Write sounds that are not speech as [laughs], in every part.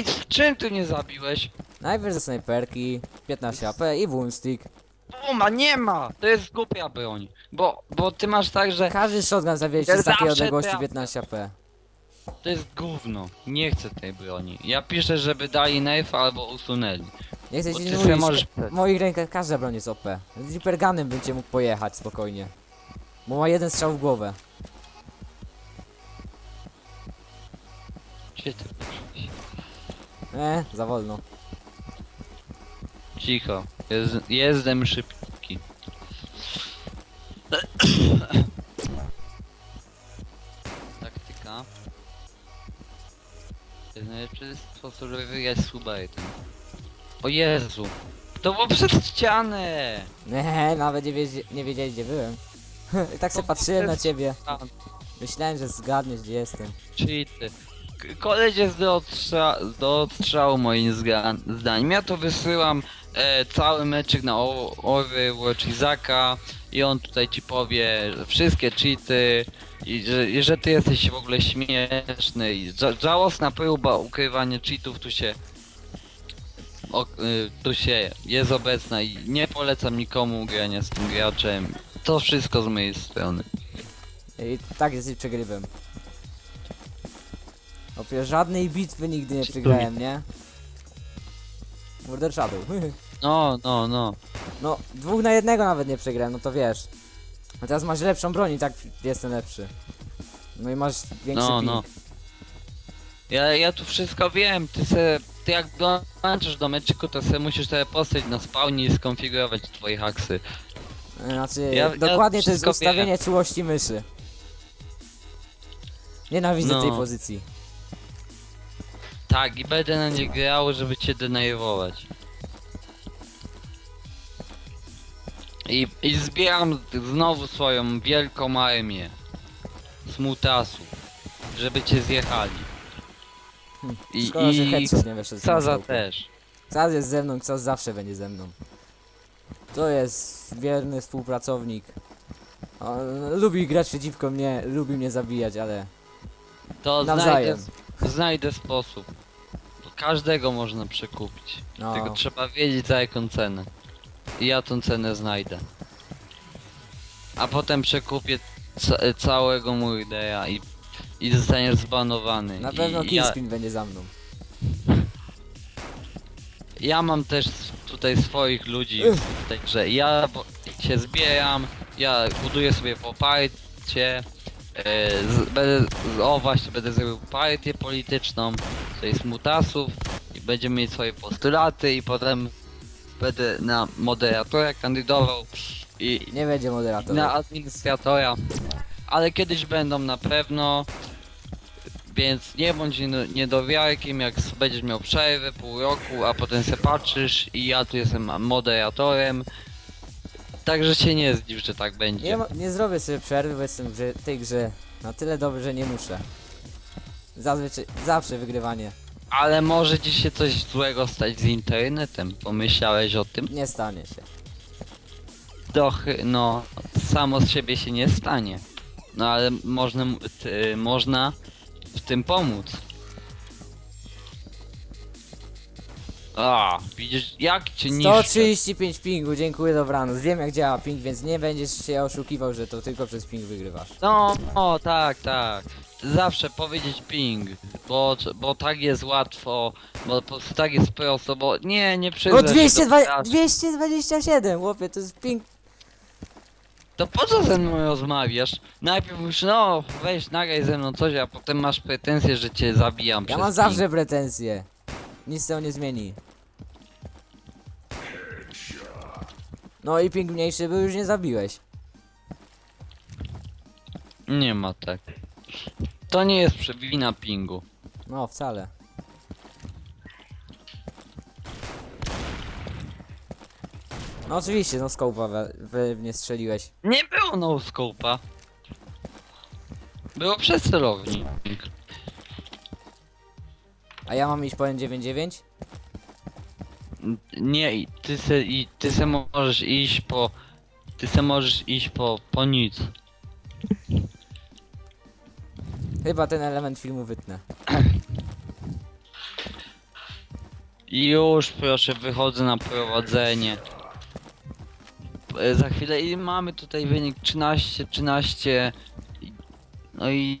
Ej, z czym ty nie zabiłeś? Najpierw ze snajperki, 15 AP i boomstick. Buma, nie ma! To jest głupia broń. Bo, bo ty masz tak, że Każdy shotgun zabije Ja się z takiej zawsze odległości trafię. 15 AP. to jest gówno. Nie chcę tej broni. Ja piszę, żeby dali knife albo usunęli. Nie chcę Bo ci ty nie sobie mówić, możesz- w moich rękach każda broń jest OP. Z Reapergunem bym cię mógł pojechać spokojnie. Bo ma jeden strzał w głowę. Gdzie ty? E, za wolno. Cicho. Jest, jestem szybki. Taktyka. To jest najlepszy sposób, żeby wygrać z Subatem. O Jezu! To było przed ścianę! Nie, nawet nie, wiedzie, nie wiedziałeś gdzie byłem. [laughs] I tak się patrzyłem na ciebie. Myślałem, że zgadniesz gdzie jestem. cheaty. Koleś jest do, odstrza do odstrzału moim zdaniem. Ja to wysyłam e, cały meczyk na o- Overwatch Izaka i on tutaj ci powie wszystkie cheaty i że, i że ty jesteś w ogóle śmieszny i ża- żałosna próba ukrywania cheatów tu się o, y, tu się jest obecna i nie polecam nikomu grania z tym graczem. To wszystko z mojej strony. I tak jesteś przegrywem. Opie, żadnej bitwy nigdy nie przegrałem, nie? Murder Shadow. [laughs] No, no, no. No, dwóch na jednego nawet nie przegrałem, no to wiesz. A teraz masz lepszą broń i tak jestem lepszy. No i masz większy No, ping. no. Ja, ja tu wszystko wiem, ty se, ty jak dołączysz do meczyku, to se musisz sobie postać na spawnie i skonfigurować twoje haksy. Znaczy, Ja- ja dokładnie to jest wszystko ustawienie czułości myszy. Nienawidzę No. tej pozycji. Tak, i będę na nie grał, żeby cię denerwować. I, I zbieram znowu swoją wielką armię smutasów, żeby cię zjechali. Hm, I, Szkoda, że i headshot nie wyszedł z masełka. też. Ksaz jest ze mną, Ksaz zawsze będzie ze mną. To jest wierny współpracownik. On lubi grać przeciwko mnie, lubi mnie zabijać, ale To znajdę, nawzajem. znajdę sposób. Każdego można przekupić. No. Tylko trzeba wiedzieć za jaką cenę. I ja tą cenę znajdę. A potem przekupię ca całego Murdeya i, i zostaniesz zbanowany. Na pewno I, ja, będzie za mną. ja mam też tutaj swoich ludzi Ech. w tej grze. Ja bo- się zbieram, ja buduję sobie poparcie. E, z, będę, z, o właśnie, będę zrobił partię polityczną, to jest mutasów i będziemy mieć swoje postulaty i potem będę na moderatora kandydował i Nie będzie moderator. na administratora, ale kiedyś będą na pewno, więc nie bądź niedowiarkiem, jak s- będziesz miał przerwę pół roku, a potem se patrzysz i ja tu jestem moderatorem, także się nie zdziw, że tak będzie. Nie, nie zrobię sobie przerwy, bo jestem w grze, tej grze na tyle dobry, że nie muszę. Zazwyczaj, zawsze wygrywanie. Ale może ci się coś złego stać z internetem, pomyślałeś o tym? Nie stanie się. Trochę, no, samo z siebie się nie stanie. No ale można, mu- t, można w tym pomóc. A, widzisz, jak cię niszczę. 135 pingu, dziękuję, dobranoc. Wiem jak działa ping, więc nie będziesz się oszukiwał, że to tylko przez ping wygrywasz. No, o, tak, tak. Zawsze powiedzieć ping, bo, bo tak jest łatwo, bo po prostu tak jest prosto, bo nie, nie się 220, porażki. 227, chłopie, to jest ping. To po co ze mną rozmawiasz? Najpierw już, no, weź, nagraj ze mną coś, a potem masz pretensje, że cię zabijam Ja przez mam ping. zawsze pretensje. Nic tego nie zmieni. No i ping mniejszy, bo już nie zabiłeś. Nie ma tak. To nie jest przewina pingu. No, wcale. No oczywiście, no skołpa we, we mnie strzeliłeś. Nie było no scope'a. Było przez celownik. A ja mam iść po N99? Nie, i ty se, i ty se możesz iść po... Ty se możesz iść po, po nic. Chyba ten element filmu wytnę. Już proszę, wychodzę na prowadzenie. E, Za chwilę i mamy tutaj wynik 13, 13. I- No i,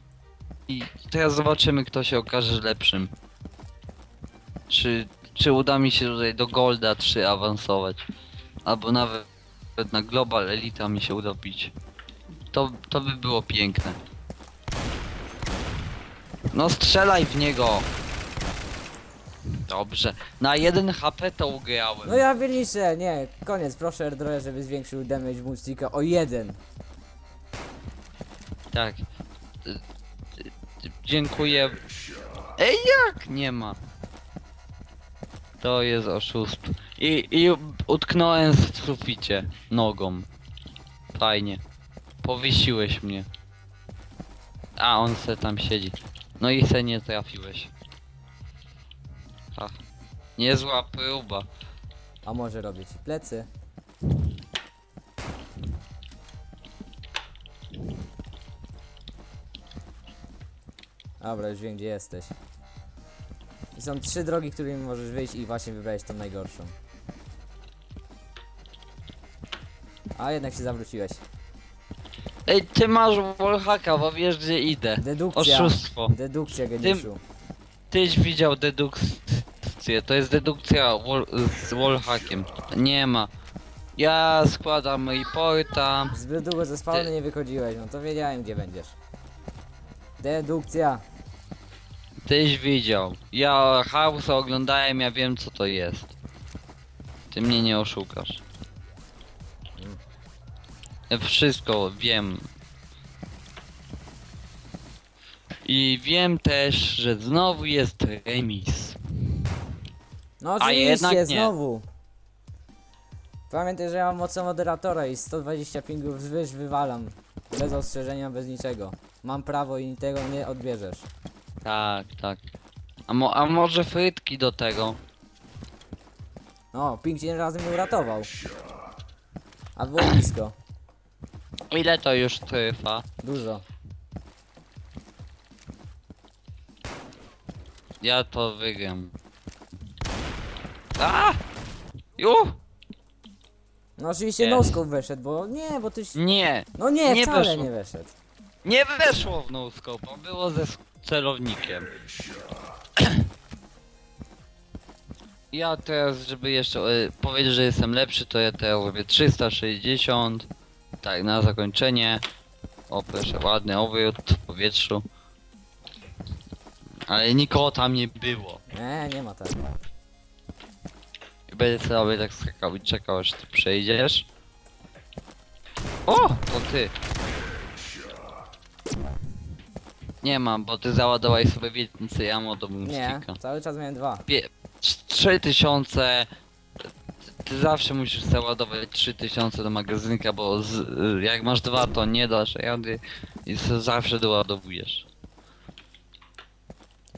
i teraz zobaczymy kto się okaże lepszym. Czy, czy uda mi się tutaj do Golda 3 awansować. Albo nawet na Global Elita mi się uda bić. To, to by było piękne. No strzelaj w niego! Dobrze. Na 1 HP to ugrałem. No ja wyliczę, nie, koniec, proszę Erdroje, żeby zwiększył damage Moonsticka o jeden. Tak. Y, y, y, Dziękuję. Ej, jak? Nie ma. To jest oszustwo. I, i utknąłem w suficie nogą. Fajnie. Powiesiłeś mnie. A, on se tam siedzi. No i se nie trafiłeś. Ach. Niezła próba. A może robię ci plecy? Dobra, już wiem gdzie jesteś. I są trzy drogi, którymi możesz wyjść i właśnie wybrałeś tą najgorszą. A jednak się zawróciłeś. Ej, ty masz wallhacka, bo wiesz gdzie idę. Dedukcja. Oszustwo. Dedukcja geniuszu. Tyś widział dedukcję, to jest dedukcja wall, z wallhackiem. Nie ma. Ja składam reporta. Zbyt długo ze spawny nie wychodziłeś, no to wiedziałem gdzie będziesz. Dedukcja. Tyś widział. Ja House oglądałem, ja wiem co to jest. Ty mnie nie oszukasz. Wszystko wiem. I wiem też, że znowu jest remis. No jednak oczywiście, nie. znowu. Pamiętaj, że ja mam mocą moderatora i 120 pingów zwyż wywalam. Bez ostrzeżenia, bez niczego. Mam prawo i tego nie odbierzesz. Tak, tak. A, mo a może frytki do tego? No, ping cię razem nie uratował. A było blisko. Ile to już trwa? Dużo. Ja to wygram. A! Ju! No oczywiście Jest. noską weszedł, bo nie, bo tyś... Nie! No nie, Nie wcale weszło. nie weszedł. Nie weszło w noskop, bo było ze s- celownikiem. Ja teraz, żeby jeszcze e, powiedzieć, że jestem lepszy, to ja teraz robię 360. Tak, na zakończenie. O, proszę, ładny obrót w powietrzu. Ale nikogo tam nie było. Nie, nie ma tak. I będę sobie tak skakał i czekał, aż ty przejdziesz. O! To ty. Nie mam, bo ty załadowałeś sobie więcej ammo do Nie, cały czas miałem dwa. Pie- trz- 3000 ty zawsze musisz załadować 3000 do magazynka, bo z, jak masz dwa to nie dasz rady i se zawsze doładowujesz.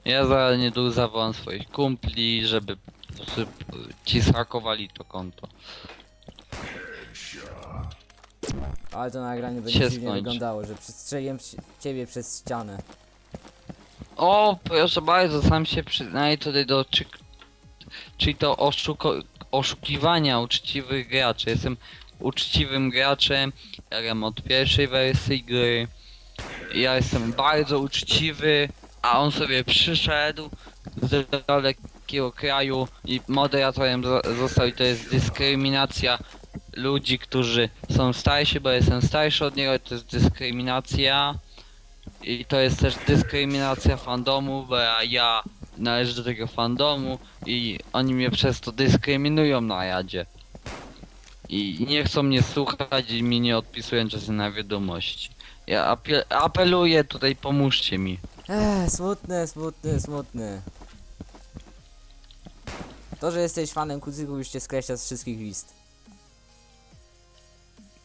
Ja za niedługo zawołam swoich kumpli, żeby ci zhakowali to konto. Ale to nagranie Się będzie dziwnie skończy. wyglądało, że przestrzeliłem ci- ciebie przez ścianę. O, proszę bardzo, sam się przyznaję tutaj do czy, czyli to oszuko, oszukiwania uczciwych graczy. Jestem uczciwym graczem, ja gram od pierwszej wersji gry. Ja jestem bardzo uczciwy, a on sobie przyszedł z dalekiego kraju i moderatorem zo- został i to jest dyskryminacja ludzi, którzy są starsi, bo jestem starszy od niego, to jest dyskryminacja. I to jest też dyskryminacja fandomu, bo ja, ja należę do tego fandomu i oni mnie przez to dyskryminują na jadzie. I nie chcą mnie słuchać i mi nie odpisują czasem na wiadomości. Ja apel- apeluję tutaj, pomóżcie mi. Eee, smutne, smutne, smutne. To, że jesteś fanem kucyków już cię skreśla z wszystkich list.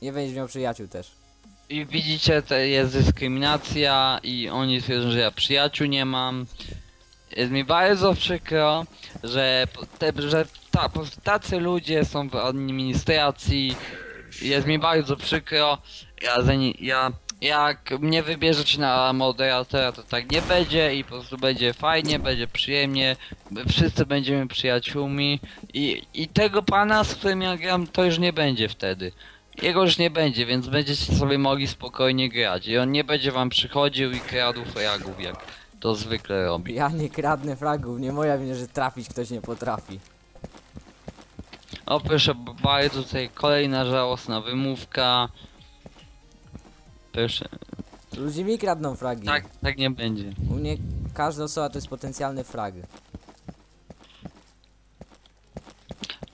Nie będziesz miał przyjaciół też. I widzicie, to jest dyskryminacja i oni twierdzą, że ja przyjaciół nie mam. Jest mi bardzo przykro, że, te, że ta, tacy ludzie są w administracji. Jest mi bardzo przykro. Ja, ja jak mnie wybierzecie na moderatora, to tak nie będzie i po prostu będzie fajnie, będzie przyjemnie, wszyscy będziemy przyjaciółmi i, i tego pana, z którym ja gram, to już nie będzie wtedy. Jego już nie będzie, więc będziecie sobie mogli spokojnie grać i on nie będzie wam przychodził i kradł fragów, jak to zwykle robi. Ja nie kradnę fragów, nie moja wina, że trafić ktoś nie potrafi. O proszę bardzo, tutaj kolejna żałosna wymówka. Proszę, Ludzie mi kradną fragi. tak, tak nie będzie. U mnie każda osoba to jest potencjalny frag.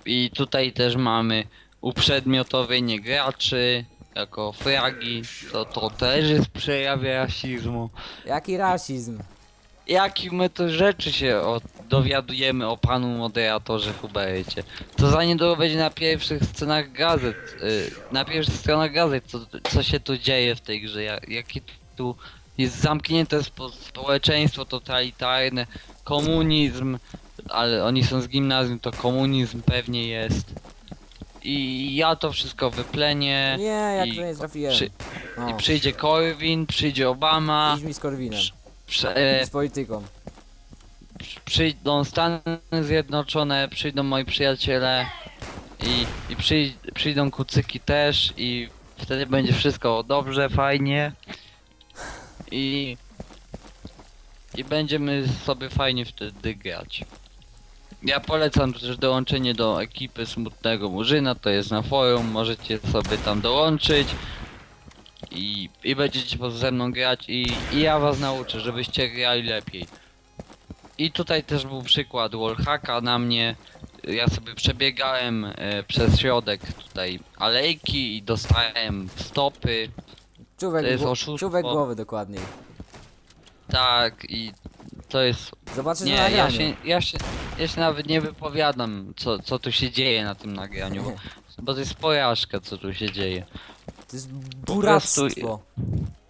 I tutaj też mamy uprzedmiotowienie graczy jako fragi. To, to też jest przejaw rasizmu. Jaki rasizm? Jakich my to rzeczy się o, dowiadujemy o panu moderatorze Hubercie. To za niedługo będzie na pierwszych scenach gazet, y, na pierwszych stronach gazet, co, co się tu dzieje w tej grze, jak, jaki tu jest zamknięte spo, społeczeństwo totalitarne, komunizm, ale oni są z gimnazjum, to komunizm pewnie jest. I ja to wszystko wyplenię. Nie, jak i, to nie trafiłem. przy, O, I przyjdzie Corwin, przyjdzie Obama, idź mi z Korwinem. przy, e, Z polityką. przyjdą Stany Zjednoczone, przyjdą moi przyjaciele i, i przyj, przyjdą kucyki też i wtedy będzie wszystko dobrze, fajnie i i będziemy sobie fajnie wtedy grać. Ja polecam też dołączenie do ekipy Smutnego Murzyna, to jest na forum, możecie sobie tam dołączyć i, i będziecie ze mną grać i, i ja was nauczę, żebyście grali lepiej. I tutaj też był przykład wallhacka na mnie. Ja sobie przebiegałem e, przez środek tutaj alejki i dostałem w stopy. Czubek, To jest gło- oszustwo. czubek głowy dokładniej. Tak i to jest. Zobaczysz Nie, na ja nagraniu. się, ja się, ja się nawet nie wypowiadam co, co tu się dzieje na tym nagraniu. Bo, [laughs] bo to jest porażka co tu się dzieje. To jest prostu- buractwo.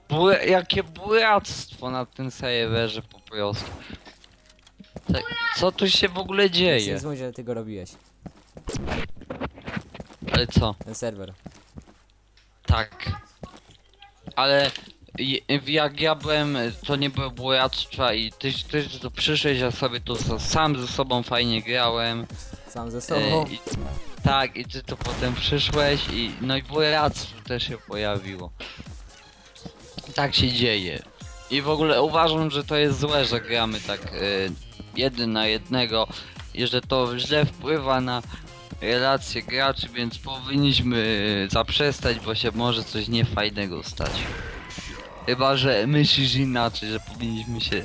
Bły, jakie buractwo na tym serwerze po prostu. Tak, co tu się w ogóle Nic dzieje? nie mówić, że ty go robiłeś. Ale co? Ten serwer. Tak. Ale je- jak ja byłem, to nie było buractwa i ty, ty tu przyszłeś, ja sobie tu sa- sam ze sobą fajnie grałem. Sam ze E, sobą. i, tak, i ty tu potem przyszłeś i no i buractwo też się pojawiło. Tak się dzieje. I w ogóle uważam, że to jest złe, że gramy tak e, jeden na jednego i że to źle wpływa na relacje graczy, więc powinniśmy zaprzestać, bo się może coś niefajnego stać. Chyba, że myślisz inaczej, że powinniśmy się...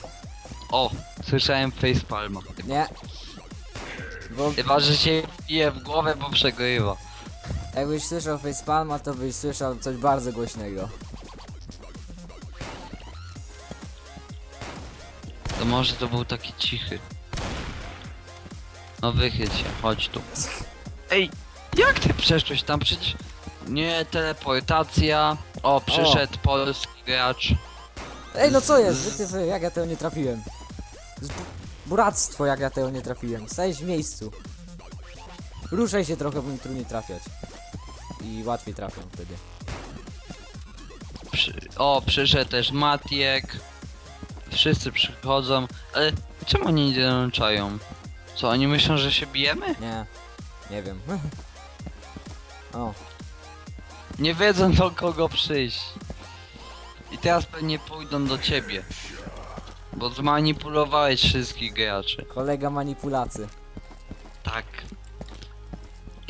O, słyszałem facepalma. Nie. Bo Chyba, że się bije w głowę, bo przegrywa. jakbyś słyszał facepalma, to byś słyszał coś bardzo głośnego. To może to był taki cichy. No wychyl się, chodź tu. Ej, jak ty przeszłeś tam przecież? Nie, teleportacja. O, przyszedł polski gracz. Ej, no co jest? Wytyfy, jak ja tego nie trafiłem? Bu- buractwo, jak ja tego nie trafiłem. Stajesz w miejscu. Ruszaj się trochę, bo mi trudniej trafiać. I łatwiej trafią wtedy. Przy... O, przyszedł też Matiek. Wszyscy przychodzą. Ale czemu oni nie dołączają? Co, oni myślą, że się bijemy? Nie. Nie wiem. [laughs] o, Nie wiedzą do kogo przyjść. I teraz pewnie pójdą do ciebie. Bo zmanipulowałeś wszystkich graczy. kolega manipulacy. Tak.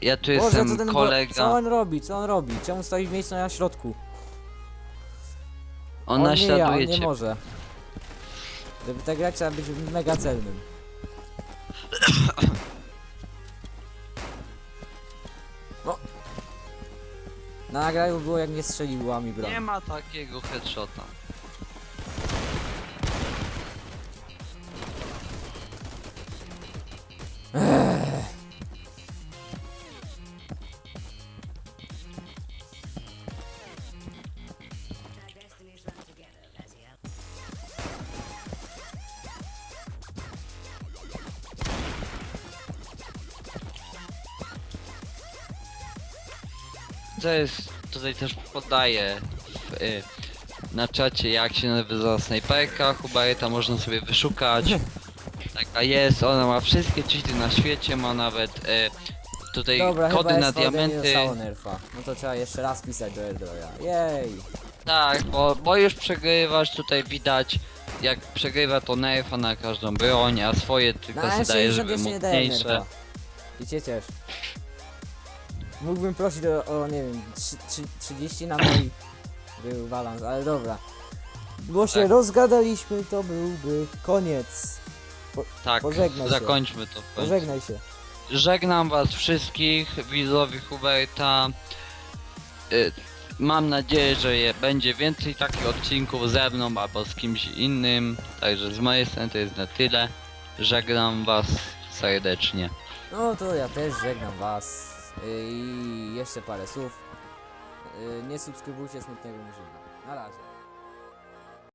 Ja tu jestem bo- kolega. Co on robi? Co on robi? Czemu stoi w miejscu na środku? On nie ja, on naśladuje nie cię. może. Żeby tak grać trzeba być mega celnym. [coughs] O! Na nagraniu było jak nie strzelił łami broń. Nie ma takiego headshota. Jest, tutaj też podaję w, y, na czacie jak się nazywa snajperka, Huberta można sobie wyszukać. [laughs] Taka jest, ona ma wszystkie cheaty na świecie, ma nawet e, tutaj Dobra, kody chyba na jest ode mnie diamenty. nerfa. No to trzeba jeszcze raz pisać do Eldroya. Jej! Tak, bo, bo już przegrywasz, tutaj widać jak przegrywa to nerfa na każdą broń, a swoje tylko Na sobie daje, S60 żeby jeszcze nie daje mocniejsze. nerfa. I cię ciesz. Mógłbym prosić o, o nie wiem, trzy- trzy- 30 na mój był balans, ale dobra. Bo się Tak. rozgadaliśmy, to byłby koniec. Tak, Pożegnaj się. zakończmy to. w końcu. Pożegnaj się. Żegnam was wszystkich, widzowie Huberta. Y, Mam nadzieję, że je, będzie więcej takich odcinków ze mną albo z kimś innym. Także z mojej strony to jest na tyle. Żegnam was serdecznie. No to ja też żegnam was. Yy, I jeszcze parę słów. Yy, Nie subskrybujcie smutnego murzyna. Na razie.